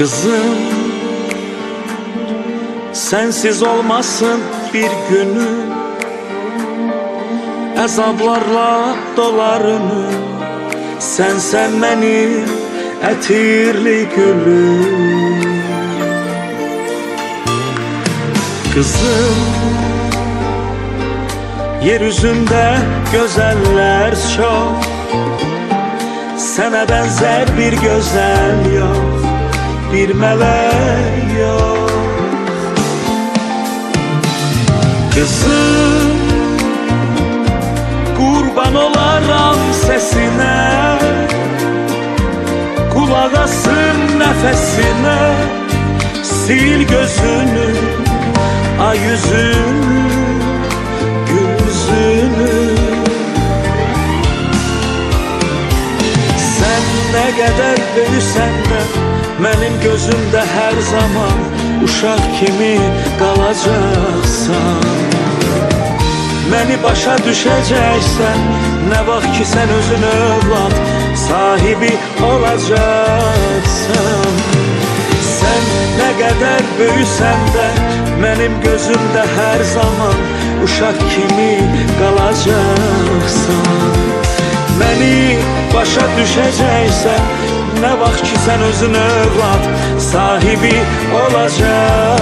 Kızım Sensiz olmasın bir günü. Əzablarla dolar önüm sen benim ətirli gülüm Kızım Yeryüzünde güzeller çok. Sana benzer bir güzel yok Bir melek yok. Kızım Kurban olaram sesine Kulak asın nefesine Sil gözünü Ay yüzünü Gül Sen ne kadar büyüsen Benim gözümde her zaman Uşak kimi kalacaksan. Beni başa düşeceksen Ne vaxt ki sen özün övlad Sahibi olacaksan Sen ne kadar büyüsen de Benim gözümde her zaman Uşak kimi kalacaksan. Beni başa düşeceksen Ne vaxt ki sen özün övlad Sahibi olacaksan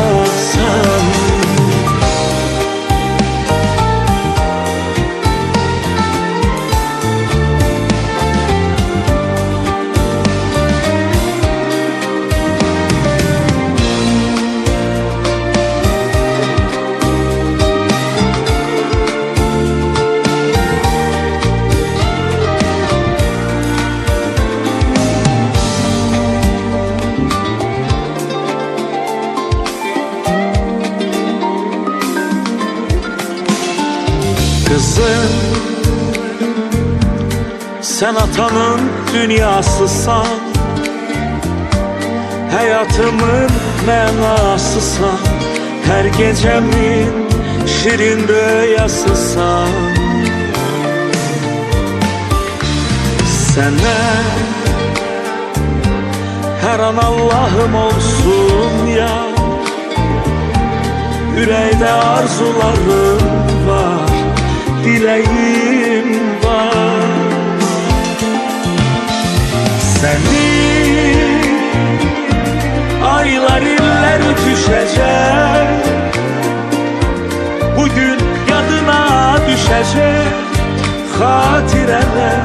Sen atanın dünyasısan Hayatımın mənasısan Her gecemin şirin rüyasısan. Sənə Her an Allah'ım olsun ya. Yüreğde arzularım var Dileğim var Seni. Aylar iller düşecek. Bugün yadına düşecek. Hatireler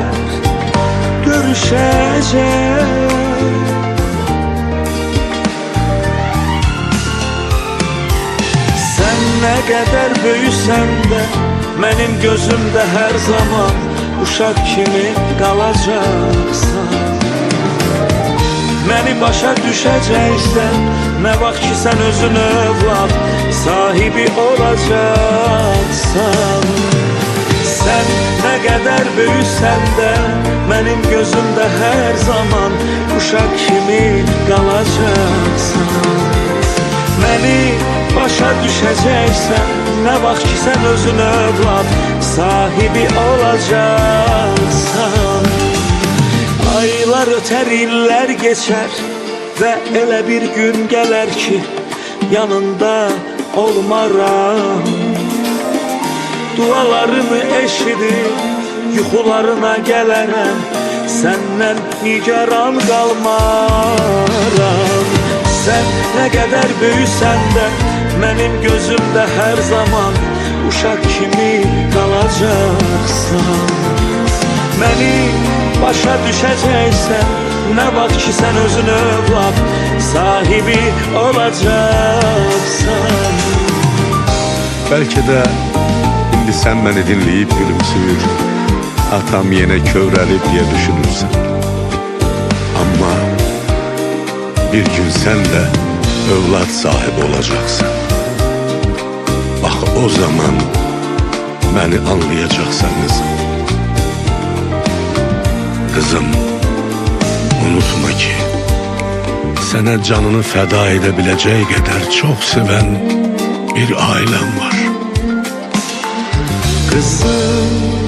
görüşecek. Sen ne kadar büyüsen de Benim gözümde her zaman Uşak kimi kalacaksan Beni başa düşeceksen Ne vaxt ki sen özün övlad Sahibi olacaksan Sen ne kadar büyüsen de Benim gözümde her zaman Uşak kimi kalacaksan Beni başa düşeceksen Ne vaxt ki sen özün övlad Sahibi olacaksan Aylar öter iller geçer Ve ele bir gün gelir ki Yanında olmaram. Dualarını eşidip Yuxularına gələrəm Səndən nigaran qalmaram Sən nə qədər böyüsən də Mənim gözümdə hər zaman Uşaq kimi qalacaqsan başa düşəcəksən Nə vaxt ki sən özün övlad Sahibi olacaqsan Belki de indi sen beni dinleyip gülümsüyor Atam yine kövreli diye düşünürsen. Ama bir gün sen de evlat sahibi olacaksın. Bak o zaman beni anlayacaksan kızım unutma ki Sana canını feda edebileceği kadar çok seven bir ailem var. Kızım